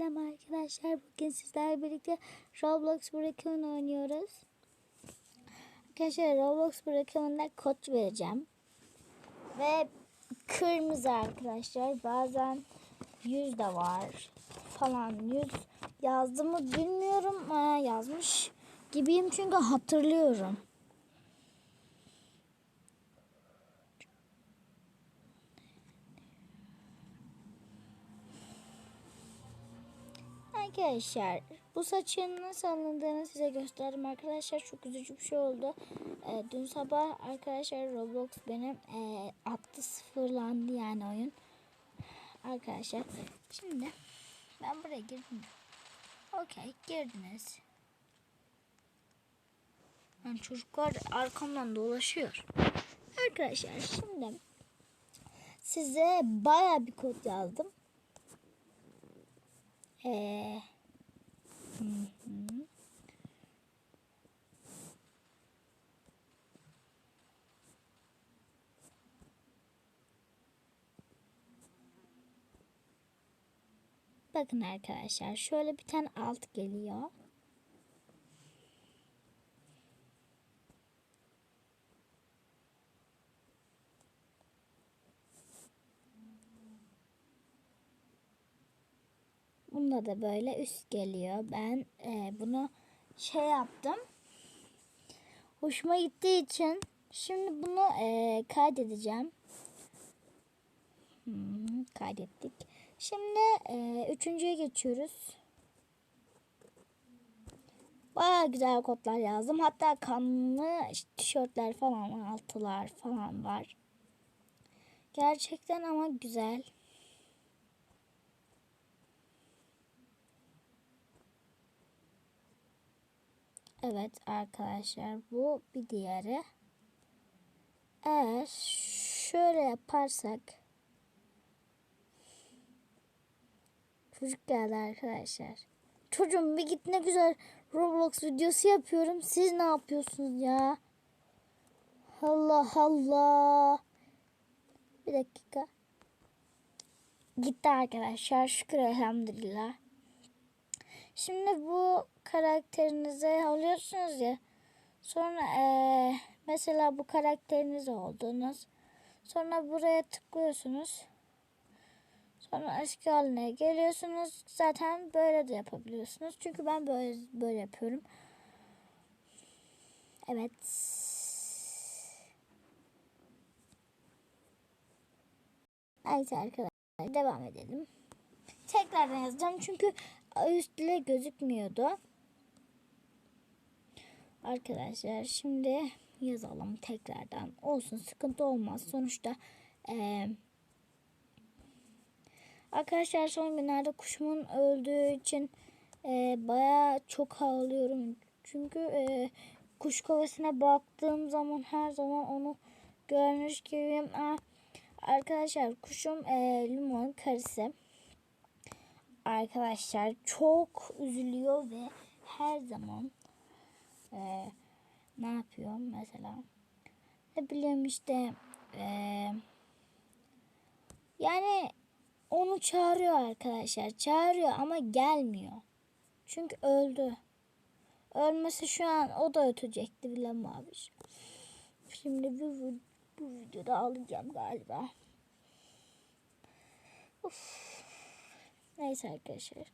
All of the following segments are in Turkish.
Selam arkadaşlar. Bugün sizlerle birlikte Roblox Breakout oynuyoruz. Arkadaşlar Roblox Breakout'da kod vereceğim. Ve kırmızı arkadaşlar. Bazen yüz de var falan. Yüz yazdı mı bilmiyorum. Ha, yazmış gibiyim çünkü hatırlıyorum. Arkadaşlar bu saçın nasıl alındığını size gösterdim arkadaşlar. Çok üzücü bir şey oldu. Ee, dün sabah arkadaşlar Roblox benim e, attı sıfırlandı yani oyun. Arkadaşlar şimdi ben buraya girdim. Okey girdiniz. Yani çocuklar arkamdan dolaşıyor. Arkadaşlar şimdi size baya bir kod yazdım. Ee, hı. Bakın arkadaşlar şöyle bir tane alt geliyor. Bunda da böyle üst geliyor. Ben e, bunu şey yaptım. Hoşuma gittiği için şimdi bunu e, kaydedeceğim. Hmm, kaydettik. Şimdi e, üçüncüye geçiyoruz. Baya güzel kodlar yazdım. Hatta kanlı tişörtler falan altılar falan var. Gerçekten ama güzel. Evet arkadaşlar bu bir diğeri. Eğer şöyle yaparsak çocuk geldi arkadaşlar. Çocuğum bir git ne güzel Roblox videosu yapıyorum. Siz ne yapıyorsunuz ya? Allah Allah. Bir dakika. Gitti arkadaşlar. Şükür elhamdülillah. Şimdi bu karakterinize alıyorsunuz ya. Sonra ee, mesela bu karakteriniz oldunuz. Sonra buraya tıklıyorsunuz. Sonra eski haline geliyorsunuz. Zaten böyle de yapabiliyorsunuz. Çünkü ben böyle böyle yapıyorum. Evet. Evet arkadaşlar devam edelim. Tekrardan yazacağım çünkü üstle gözükmüyordu. Arkadaşlar şimdi yazalım tekrardan. Olsun sıkıntı olmaz. Sonuçta e, arkadaşlar son günlerde kuşumun öldüğü için e, baya çok ağlıyorum. Çünkü e, kuş kovasına baktığım zaman her zaman onu görmüş gibiyim. Aa, arkadaşlar kuşum e, limon karısı arkadaşlar çok üzülüyor ve her zaman e, ne yapıyor mesela? Ne bileyim işte e, yani onu çağırıyor arkadaşlar çağırıyor ama gelmiyor. Çünkü öldü. Ölmesi şu an o da ötecekti bile abi. Şimdi bu, bu videoda alacağım galiba. Uf. Neyse arkadaşlar.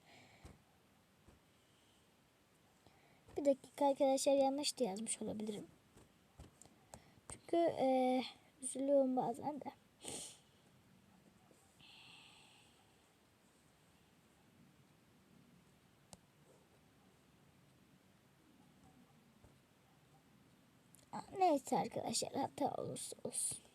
Bir dakika arkadaşlar yanlış da yazmış olabilirim. Çünkü e, üzülüyorum bazen de. Neyse arkadaşlar hata olursa olsun.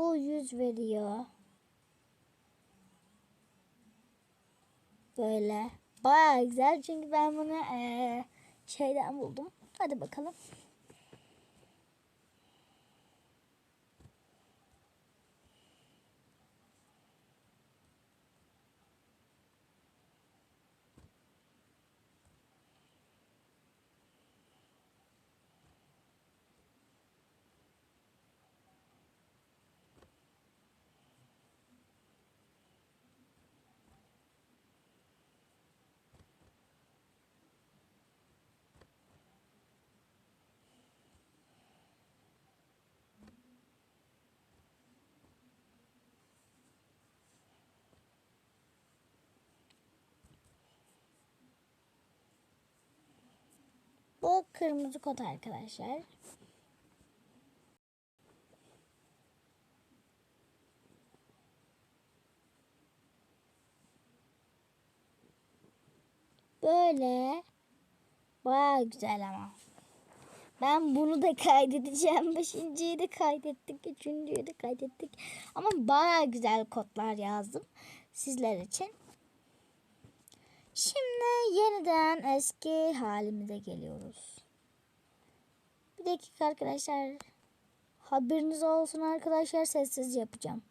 Bu yüz veriyor. Böyle. Baya güzel çünkü ben bunu ee, şeyden buldum. Hadi bakalım. Bu kırmızı kod arkadaşlar. Böyle baya güzel ama. Ben bunu da kaydedeceğim. Beşinciyi de kaydettik. Üçüncüyü de kaydettik. Ama baya güzel kodlar yazdım sizler için. Şimdi yeniden eski halimize geliyoruz. Bir dakika arkadaşlar. Haberiniz olsun arkadaşlar sessiz yapacağım.